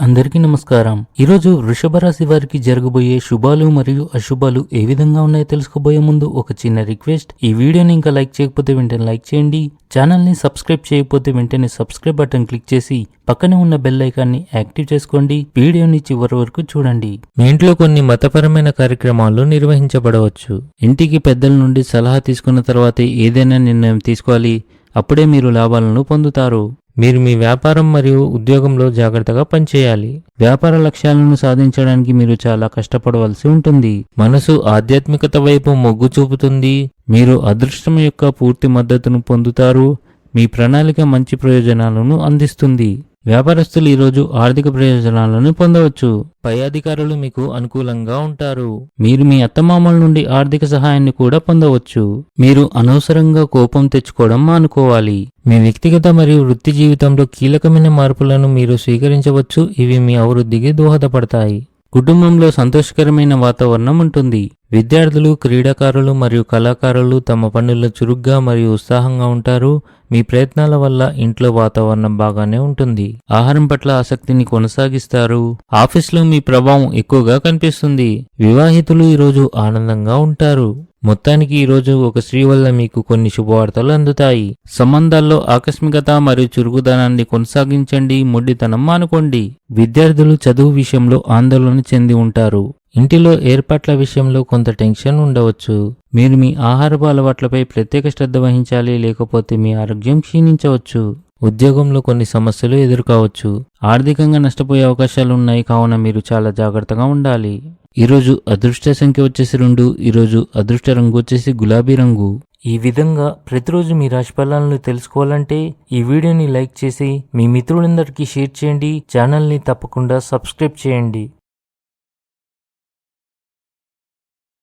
అందరికీ నమస్కారం. ఈరోజు వృషభ రాశి వారికి జరగబోయే శుభాలు మరియు అశుభాలు ఏ విధంగా ఉన్నాయో తెలుసుకోబోయే ముందు ఒక చిన్న రిక్వెస్ట్. ఈ వీడియోని ఇంకా లైక్ చేయకపోతే వెంటనే లైక్ చేయండి. ఛానల్ని సబ్స్క్రైబ్ చేయకపోతే వెంటనే సబ్స్క్రైబ్ బటన్ క్లిక్ చేసి పక్కనే ఉన్న బెల్ ఐకాన్ని యాక్టివ్ చేసుకోండి. వీడియోని చివరి వరకు చూడండి. మీ ఇంట్లో కొన్ని మతపరమైన కార్యక్రమాలు నిర్వహించబడవచ్చు. ఇంటికి పెద్దల నుండి సలహా తీసుకున్న తర్వాతే ఏదైనా నిర్ణయం తీసుకోవాలి. అప్పుడే మీరు లాభాలను పొందుతారు. మీరు మీ వ్యాపారం మరియు ఉద్యోగంలో జాగ్రత్తగా పనిచేయాలి. వ్యాపార లక్ష్యాలను సాధించడానికి మీరు చాలా కష్టపడవలసి ఉంటుంది. మనసు ఆధ్యాత్మికత వైపు మొగ్గు చూపుతుంది. మీరు అదృష్టం యొక్క పూర్తి మద్దతును పొందుతారు. మీ ప్రణాళిక మంచి ప్రయోజనాలను అందిస్తుంది. వ్యాపారస్తులు ఈరోజు ఆర్థిక ప్రయోజనాలను పొందవచ్చు. పై అధికారులు మీకు అనుకూలంగా ఉంటారు. మీరు మీ అత్తమామల నుండి ఆర్థిక సహాయాన్ని కూడా పొందవచ్చు. మీరు అనవసరంగా కోపం తెచ్చుకోవడం మానుకోవాలి. మీ వ్యక్తిగత మరియు వృత్తి జీవితంలో కీలకమైన మార్పులను మీరు స్వీకరించవచ్చు. ఇవి మీ అభివృద్ధికి దోహదపడతాయి. కుటుంబంలో సంతోషకరమైన వాతావరణం ఉంటుంది. విద్యార్థులు క్రీడాకారులు మరియు కళాకారులు తమ పనుల్లో చురుగ్గా మరియు ఉత్సాహంగా ఉంటారు. మీ ప్రయత్నాల వల్ల ఇంట్లో వాతావరణం బాగానే ఉంటుంది. ఆహారం పట్ల ఆసక్తిని కొనసాగిస్తారు. ఆఫీస్లో మీ ప్రభావం ఎక్కువగా కనిపిస్తుంది. వివాహితులు ఈరోజు ఆనందంగా ఉంటారు. మొత్తానికి ఈరోజు ఒక స్త్రీ వల్ల మీకు కొన్ని శుభవార్తలు అందుతాయి. సంబంధాల్లో ఆకస్మికత మరియు చురుకుదనాన్ని కొనసాగించండి మొండితనం మానుకోండి. విద్యార్థులు చదువు విషయంలో ఆందోళన చెంది ఉంటారు. ఇంటిలో ఏర్పాట్ల విషయంలో కొంత టెన్షన్ ఉండవచ్చు. మీరు మీ ఆహారపు అలవాట్లపై ప్రత్యేక శ్రద్ధ వహించాలి లేకపోతే మీ ఆరోగ్యం క్షీణించవచ్చు. ఉద్యోగంలో కొన్ని సమస్యలు ఎదుర్కోవచ్చు. ఆర్థికంగా నష్టపోయే అవకాశాలు ఉన్నాయి కావున మీరు చాలా జాగ్రత్తగా ఉండాలి. ఈరోజు అదృష్ట సంఖ్య వచ్చేసి రెండు ఈరోజు అదృష్ట రంగు వచ్చేసి గులాబీ రంగు. ఈ విధంగా ప్రతిరోజు మీ రాశి ఫలాలను తెలుసుకోవాలంటే ఈ వీడియోని లైక్ చేసి మీ మిత్రులందరికీ షేర్ చేయండి ఛానల్ని తప్పకుండా సబ్స్క్రైబ్ చేయండి.